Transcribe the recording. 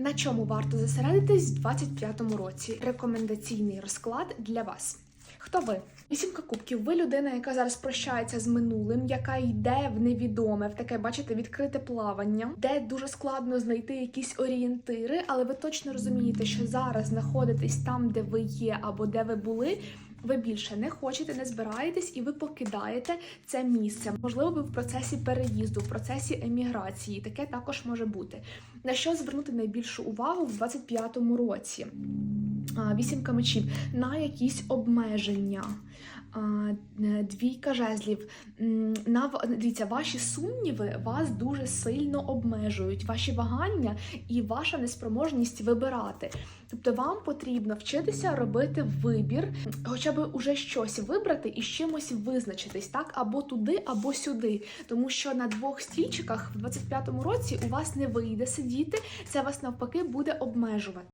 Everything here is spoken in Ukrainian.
На чому варто зосередитись в 25-му році? Рекомендаційний розклад для вас. Хто ви? Вісімка кубків. Ви людина, яка зараз прощається з минулим, яка йде в невідоме, в таке, бачите, відкрите плавання, де дуже складно знайти якісь орієнтири, але ви точно розумієте, що зараз знаходитесь там, де ви є, або де ви були. Ви більше не хочете, не збираєтесь, і ви покидаєте це місце. Можливо, ви в процесі переїзду, в процесі еміграції. Таке також може бути. На що звернути найбільшу увагу в 25-му році? А, Вісімка мечів на якісь обмеження. Е, Двійка жезлів. На дивіться, ваші сумніви вас дуже сильно обмежують, ваші вагання і ваша неспроможність вибирати. Тобто вам потрібно вчитися робити вибір, хоча б уже щось вибрати і з чимось визначитись, так або туди, або сюди. Тому що на двох стільчиках в 25-му році у вас не вийде сидіти, це вас навпаки буде обмежувати.